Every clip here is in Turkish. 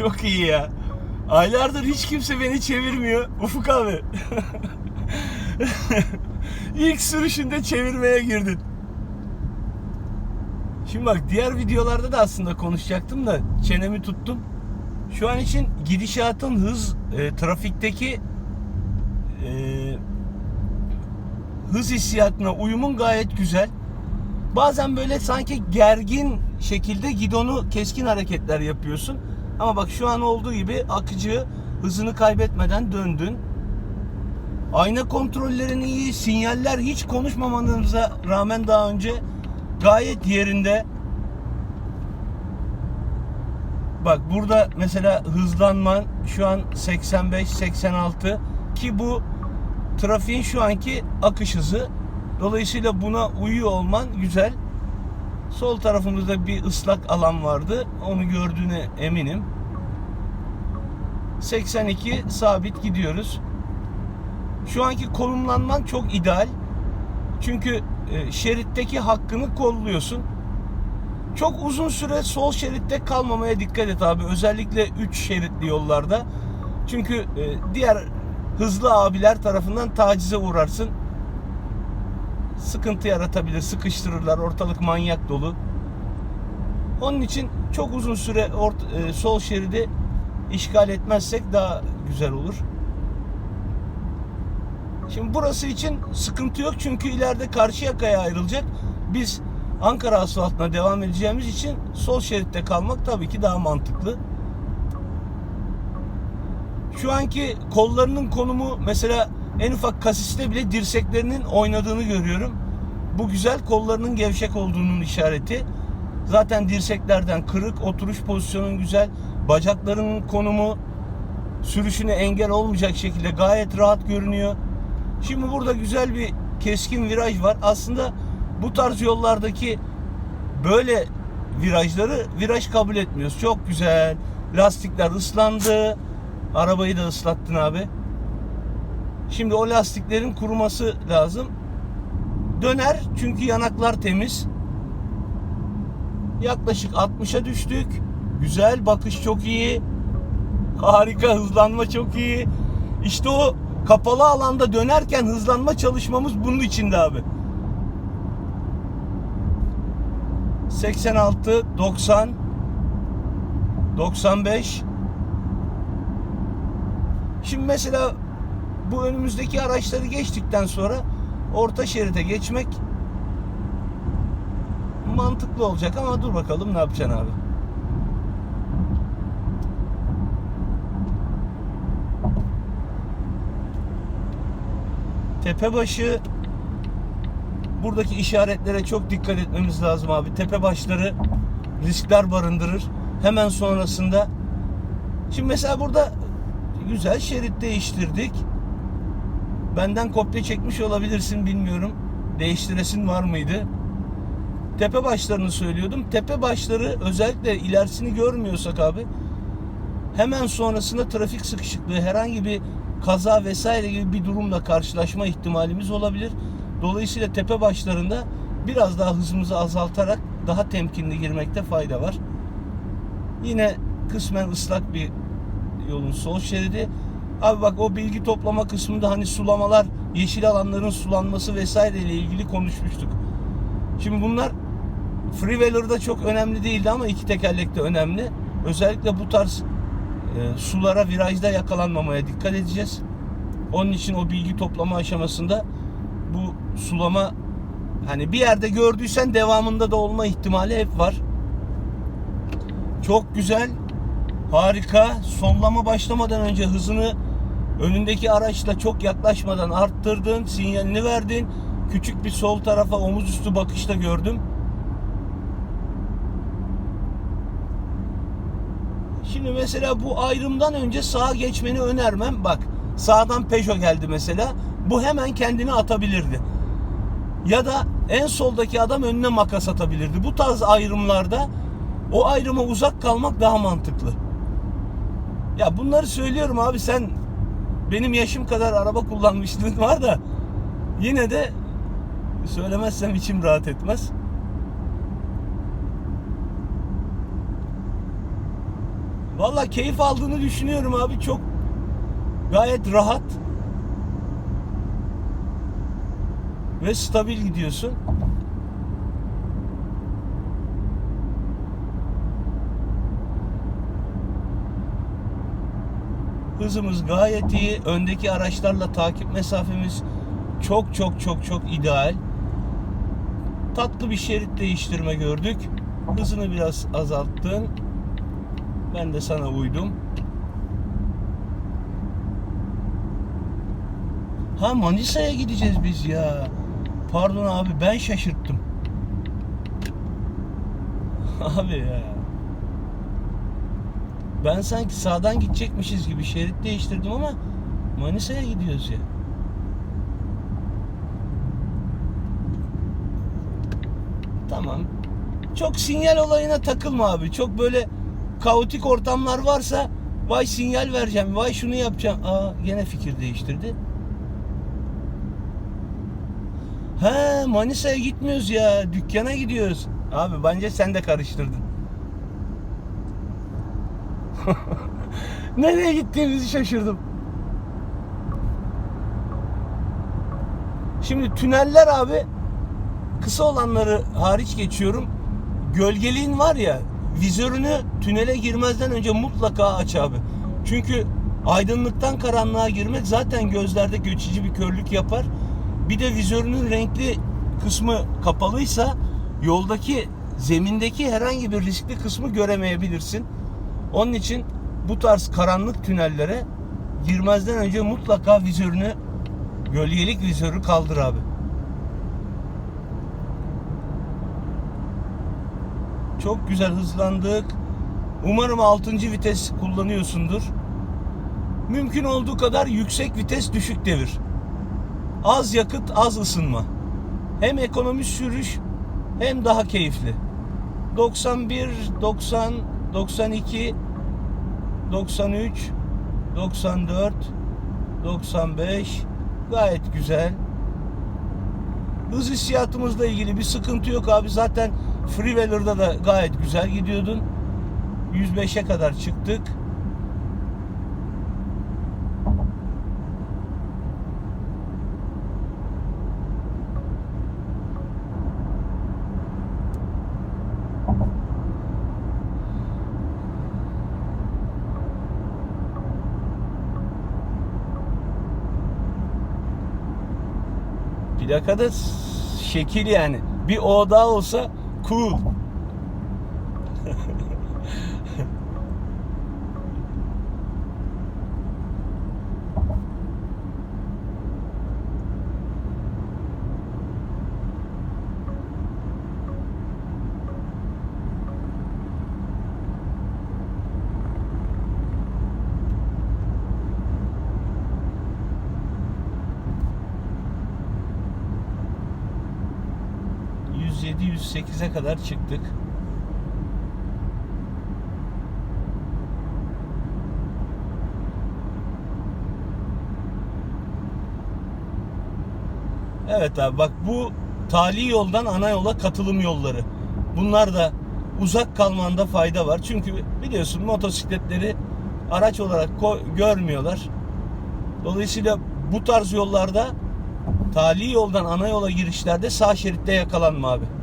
Çok iyi ya. Aylardır hiç kimse beni çevirmiyor. Ufuk abi. İlk sürüşünde çevirmeye girdin. Şimdi bak diğer videolarda da aslında konuşacaktım da çenemi tuttum. Şu an için gidişatın hız, e, trafikteki e, hız hissiyatına uyumun gayet güzel. Bazen böyle sanki gergin şekilde gidonu keskin hareketler yapıyorsun. Ama bak şu an olduğu gibi akıcı hızını kaybetmeden döndün. Ayna kontrollerin iyi, sinyaller hiç konuşmamanıza rağmen daha önce gayet yerinde. Bak burada mesela hızlanman şu an 85-86 ki bu trafiğin şu anki akış hızı. Dolayısıyla buna uyuyor olman güzel. Sol tarafımızda bir ıslak alan vardı. Onu gördüğüne eminim. 82 sabit gidiyoruz. Şu anki konumlanman çok ideal. Çünkü e, şeritteki hakkını kolluyorsun. Çok uzun süre sol şeritte kalmamaya dikkat et abi. Özellikle 3 şeritli yollarda. Çünkü e, diğer hızlı abiler tarafından tacize uğrarsın. Sıkıntı yaratabilir, sıkıştırırlar. Ortalık manyak dolu. Onun için çok uzun süre e, sol şeridi işgal etmezsek daha güzel olur. Şimdi burası için sıkıntı yok çünkü ileride karşı yakaya ayrılacak. Biz Ankara asfaltına devam edeceğimiz için sol şeritte kalmak tabii ki daha mantıklı. Şu anki kollarının konumu mesela en ufak kasiste bile dirseklerinin oynadığını görüyorum. Bu güzel kollarının gevşek olduğunun işareti. Zaten dirseklerden kırık, oturuş pozisyonun güzel, bacaklarının konumu sürüşüne engel olmayacak şekilde gayet rahat görünüyor. Şimdi burada güzel bir keskin viraj var. Aslında bu tarz yollardaki böyle virajları viraj kabul etmiyoruz. Çok güzel. Lastikler ıslandı. Arabayı da ıslattın abi. Şimdi o lastiklerin kuruması lazım. Döner çünkü yanaklar temiz. Yaklaşık 60'a düştük. Güzel bakış çok iyi. Harika hızlanma çok iyi. İşte o kapalı alanda dönerken hızlanma çalışmamız bunun içinde abi. 86, 90, 95. Şimdi mesela bu önümüzdeki araçları geçtikten sonra orta şeride geçmek mantıklı olacak ama dur bakalım ne yapacaksın abi. Tepebaşı buradaki işaretlere çok dikkat etmemiz lazım abi. Tepe başları riskler barındırır. Hemen sonrasında şimdi mesela burada güzel şerit değiştirdik. Benden kopya çekmiş olabilirsin bilmiyorum. Değiştiresin var mıydı? Tepe başlarını söylüyordum. Tepe başları özellikle ilerisini görmüyorsak abi hemen sonrasında trafik sıkışıklığı herhangi bir kaza vesaire gibi bir durumla karşılaşma ihtimalimiz olabilir. Dolayısıyla tepe başlarında biraz daha hızımızı azaltarak daha temkinli girmekte fayda var. Yine kısmen ıslak bir yolun sol şeridi. Abi bak o bilgi toplama kısmında hani sulamalar, yeşil alanların sulanması vesaire ile ilgili konuşmuştuk. Şimdi bunlar Freewheeler'da çok önemli değildi ama iki tekerlekte önemli. Özellikle bu tarz e, sulara virajda yakalanmamaya dikkat edeceğiz. Onun için o bilgi toplama aşamasında bu sulama hani bir yerde gördüysen devamında da olma ihtimali hep var. Çok güzel. Harika. Sonlama başlamadan önce hızını önündeki araçla çok yaklaşmadan arttırdın. Sinyalini verdin. Küçük bir sol tarafa omuz üstü bakışta gördüm. Şimdi mesela bu ayrımdan önce sağa geçmeni önermem. Bak sağdan Peugeot geldi mesela. Bu hemen kendini atabilirdi. Ya da en soldaki adam önüne makas atabilirdi. Bu tarz ayrımlarda o ayrıma uzak kalmak daha mantıklı. Ya bunları söylüyorum abi sen benim yaşım kadar araba kullanmışlığın var da yine de söylemezsem içim rahat etmez. Valla keyif aldığını düşünüyorum abi. Çok gayet rahat ve stabil gidiyorsun. Hızımız gayet iyi. Öndeki araçlarla takip mesafemiz çok çok çok çok ideal. Tatlı bir şerit değiştirme gördük. Hızını biraz azalttın. Ben de sana uydum. Ha Manisa'ya gideceğiz biz ya. Pardon abi ben şaşırttım. abi ya. Ben sanki sağdan gidecekmişiz gibi şerit değiştirdim ama Manisa'ya gidiyoruz ya. Tamam. Çok sinyal olayına takılma abi. Çok böyle kaotik ortamlar varsa vay sinyal vereceğim, vay şunu yapacağım. Aa gene fikir değiştirdi. He Manisa'ya gitmiyoruz ya. Dükkana gidiyoruz. Abi bence sen de karıştırdın. Nereye gittiğimizi şaşırdım. Şimdi tüneller abi kısa olanları hariç geçiyorum. Gölgeliğin var ya vizörünü tünele girmezden önce mutlaka aç abi. Çünkü aydınlıktan karanlığa girmek zaten gözlerde geçici bir körlük yapar. Bir de vizörünün renkli kısmı kapalıysa yoldaki zemindeki herhangi bir riskli kısmı göremeyebilirsin. Onun için bu tarz karanlık tünellere girmezden önce mutlaka vizörünü gölgelik vizörü kaldır abi. Çok güzel hızlandık. Umarım 6. vites kullanıyorsundur. Mümkün olduğu kadar yüksek vites düşük devir. Az yakıt az ısınma. Hem ekonomi sürüş hem daha keyifli. 91, 90, 92, 93, 94, 95 gayet güzel. Hız hissiyatımızla ilgili bir sıkıntı yok abi. Zaten Freewheeler'da da gayet güzel gidiyordun. 105'e kadar çıktık. Plakada şekil yani. Bir O daha olsa cool. %108'e kadar çıktık. Evet abi bak bu tali yoldan ana yola katılım yolları. Bunlar da uzak kalmanda fayda var. Çünkü biliyorsun motosikletleri araç olarak görmüyorlar. Dolayısıyla bu tarz yollarda tali yoldan ana yola girişlerde sağ şeritte yakalanma abi.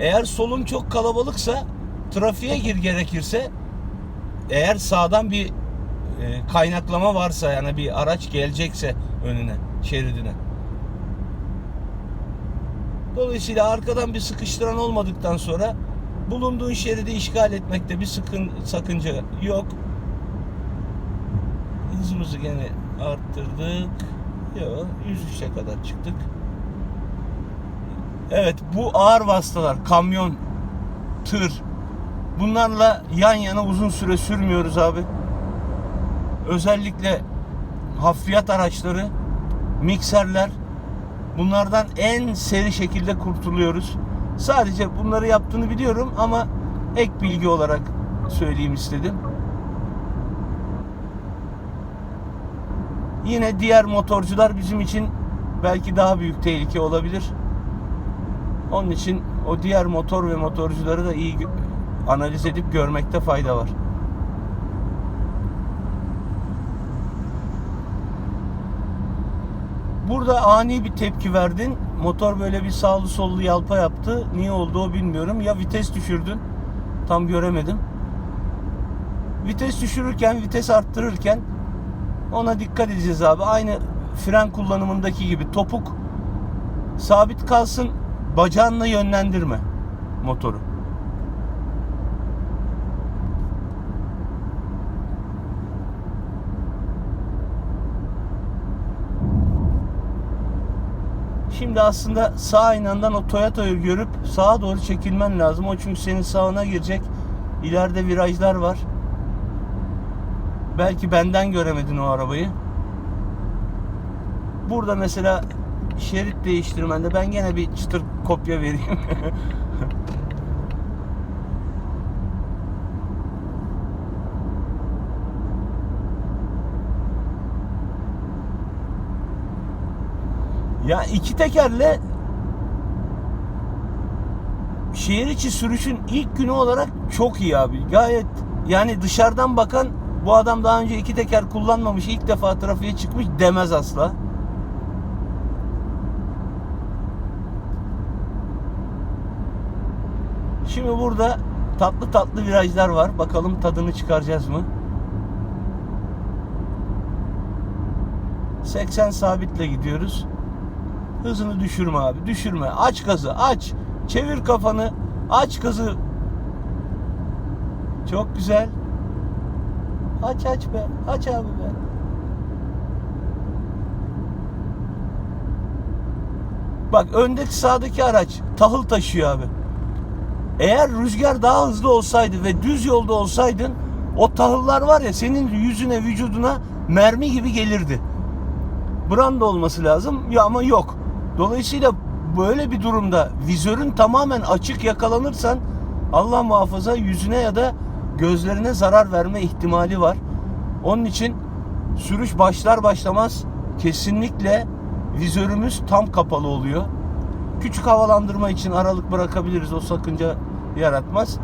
Eğer solun çok kalabalıksa trafiğe gir gerekirse eğer sağdan bir e, kaynaklama varsa yani bir araç gelecekse önüne, şeridine. Dolayısıyla arkadan bir sıkıştıran olmadıktan sonra bulunduğun şeridi işgal etmekte bir sıkın, sakınca yok. Hızımızı gene arttırdık. Yok 103'e kadar çıktık. Evet bu ağır vasıtalar kamyon, tır bunlarla yan yana uzun süre sürmüyoruz abi. Özellikle hafriyat araçları, mikserler bunlardan en seri şekilde kurtuluyoruz. Sadece bunları yaptığını biliyorum ama ek bilgi olarak söyleyeyim istedim. Yine diğer motorcular bizim için belki daha büyük tehlike olabilir. Onun için o diğer motor ve motorcuları da iyi analiz edip görmekte fayda var. Burada ani bir tepki verdin. Motor böyle bir sağlı sollu yalpa yaptı. Niye oldu bilmiyorum. Ya vites düşürdün. Tam göremedim. Vites düşürürken, vites arttırırken ona dikkat edeceğiz abi. Aynı fren kullanımındaki gibi topuk sabit kalsın. Bacağınla yönlendirme motoru. Şimdi aslında sağ aynandan o Toyota'yı görüp sağa doğru çekilmen lazım. O çünkü senin sağına girecek. İleride virajlar var. Belki benden göremedin o arabayı. Burada mesela şerit değiştirmende ben gene bir çıtır kopya vereyim. ya iki tekerle şehir içi sürüşün ilk günü olarak çok iyi abi. Gayet yani dışarıdan bakan bu adam daha önce iki teker kullanmamış, ilk defa trafiğe çıkmış demez asla. Şimdi burada tatlı tatlı virajlar var. Bakalım tadını çıkaracağız mı? 80 sabitle gidiyoruz. Hızını düşürme abi. Düşürme. Aç gazı. Aç. Çevir kafanı. Aç gazı. Çok güzel. Aç aç be. Aç abi be. Bak öndeki sağdaki araç tahıl taşıyor abi. Eğer rüzgar daha hızlı olsaydı ve düz yolda olsaydın o tahıllar var ya senin yüzüne vücuduna mermi gibi gelirdi. Branda olması lazım ya ama yok. Dolayısıyla böyle bir durumda vizörün tamamen açık yakalanırsan Allah muhafaza yüzüne ya da gözlerine zarar verme ihtimali var. Onun için sürüş başlar başlamaz kesinlikle vizörümüz tam kapalı oluyor. Küçük havalandırma için aralık bırakabiliriz. O sakınca yaratmaz.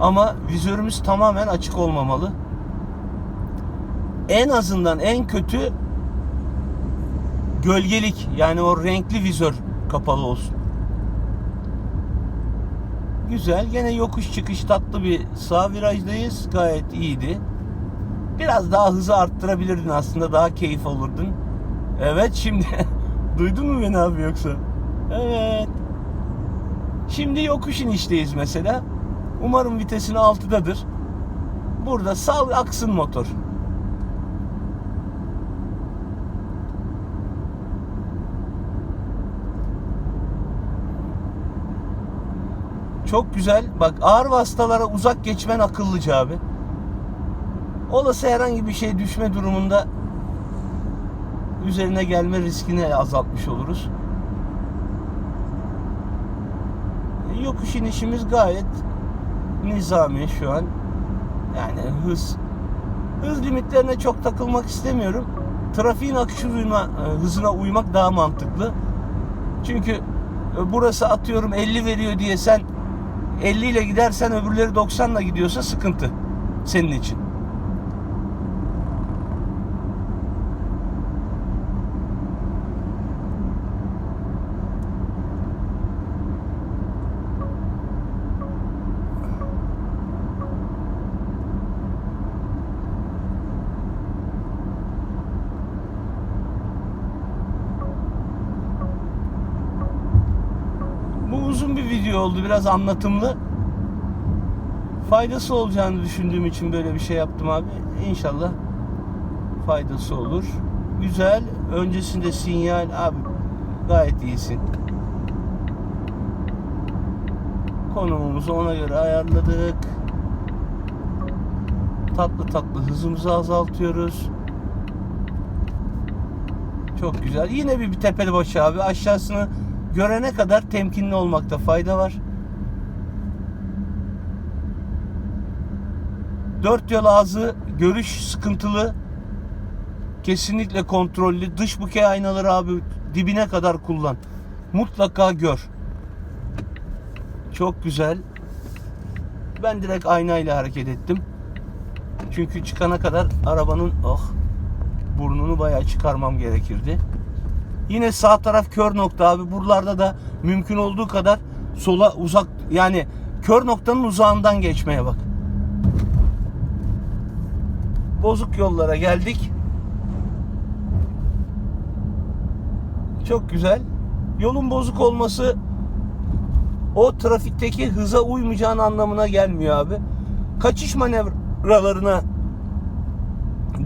Ama vizörümüz tamamen açık olmamalı. En azından en kötü gölgelik yani o renkli vizör kapalı olsun. Güzel. Gene yokuş çıkış tatlı bir sağ virajdayız. Gayet iyiydi. Biraz daha hızı arttırabilirdin aslında. Daha keyif alırdın. Evet şimdi duydun mu beni abi yoksa? Evet. Şimdi yokuş inişteyiz mesela. Umarım vitesini 6'dadır. Burada sal aksın motor. Çok güzel. Bak ağır vasıtalara uzak geçmen akıllıca abi. Olası herhangi bir şey düşme durumunda üzerine gelme riskini azaltmış oluruz. Yokuş inişimiz gayet nizami şu an. Yani hız hız limitlerine çok takılmak istemiyorum. Trafiğin akışı uyma, hızına uymak daha mantıklı. Çünkü e, burası atıyorum 50 veriyor diye sen 50 ile gidersen öbürleri 90 ile gidiyorsa sıkıntı senin için. Bu bir video oldu. Biraz anlatımlı. Faydası olacağını düşündüğüm için böyle bir şey yaptım abi. İnşallah faydası olur. Güzel. Öncesinde sinyal abi gayet iyisin. Konumumuzu ona göre ayarladık. Tatlı tatlı hızımızı azaltıyoruz. Çok güzel. Yine bir, bir tepeli başı abi. Aşağısını görene kadar temkinli olmakta fayda var. Dört yol ağzı görüş sıkıntılı. Kesinlikle kontrollü. Dış bukey aynaları abi dibine kadar kullan. Mutlaka gör. Çok güzel. Ben direkt aynayla hareket ettim. Çünkü çıkana kadar arabanın oh burnunu bayağı çıkarmam gerekirdi. Yine sağ taraf kör nokta abi. Buralarda da mümkün olduğu kadar sola uzak yani kör noktanın uzağından geçmeye bak. Bozuk yollara geldik. Çok güzel. Yolun bozuk olması o trafikteki hıza uymayacağın anlamına gelmiyor abi. Kaçış manevralarına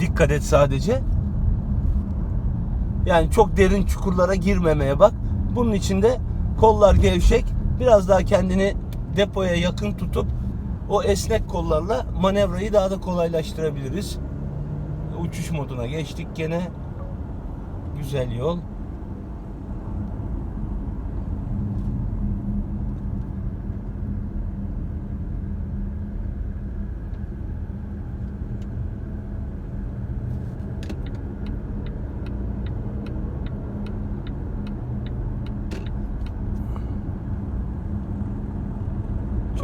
dikkat et sadece. Yani çok derin çukurlara girmemeye bak. Bunun için de kollar gevşek. Biraz daha kendini depoya yakın tutup o esnek kollarla manevrayı daha da kolaylaştırabiliriz. Uçuş moduna geçtik gene. Güzel yol.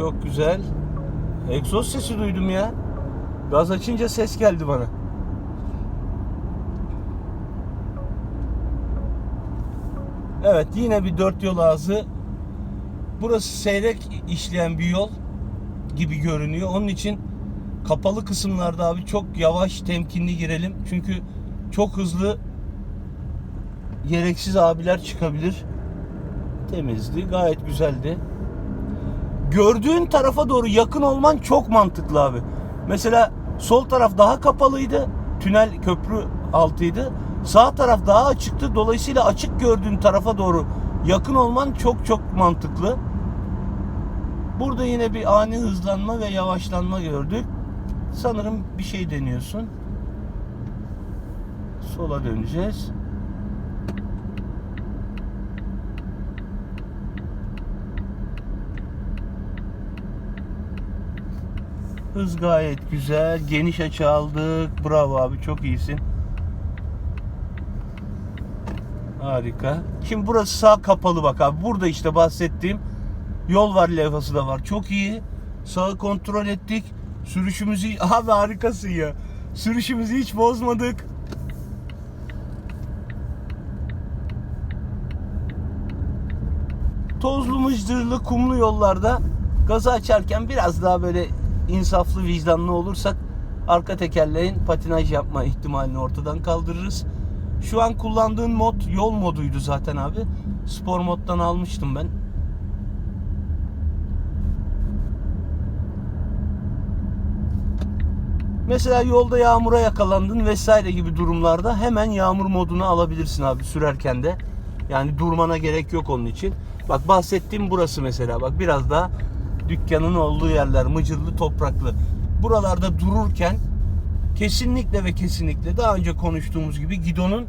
Çok güzel. Egzoz sesi duydum ya. Gaz açınca ses geldi bana. Evet yine bir dört yol ağzı. Burası seyrek işleyen bir yol gibi görünüyor. Onun için kapalı kısımlarda abi çok yavaş temkinli girelim. Çünkü çok hızlı gereksiz abiler çıkabilir. Temizdi. Gayet güzeldi gördüğün tarafa doğru yakın olman çok mantıklı abi. Mesela sol taraf daha kapalıydı. Tünel köprü altıydı. Sağ taraf daha açıktı. Dolayısıyla açık gördüğün tarafa doğru yakın olman çok çok mantıklı. Burada yine bir ani hızlanma ve yavaşlanma gördük. Sanırım bir şey deniyorsun. Sola döneceğiz. Hız gayet güzel. Geniş açı aldık. Bravo abi çok iyisin. Harika. Şimdi burası sağ kapalı bak abi. Burada işte bahsettiğim yol var levhası da var. Çok iyi. Sağı kontrol ettik. Sürüşümüzü abi harikasın ya. Sürüşümüzü hiç bozmadık. Tozlu mıcdırlı kumlu yollarda gazı açarken biraz daha böyle insaflı vicdanlı olursak arka tekerleğin patinaj yapma ihtimalini ortadan kaldırırız. Şu an kullandığın mod yol moduydu zaten abi. Spor moddan almıştım ben. Mesela yolda yağmura yakalandın vesaire gibi durumlarda hemen yağmur modunu alabilirsin abi sürerken de. Yani durmana gerek yok onun için. Bak bahsettiğim burası mesela. Bak biraz daha dükkanın olduğu yerler mıcırlı topraklı. Buralarda dururken kesinlikle ve kesinlikle daha önce konuştuğumuz gibi gidonun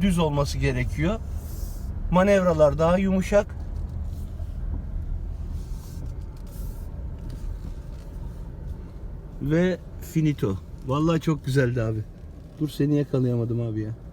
düz olması gerekiyor. Manevralar daha yumuşak. Ve finito. Vallahi çok güzeldi abi. Dur seni yakalayamadım abi ya.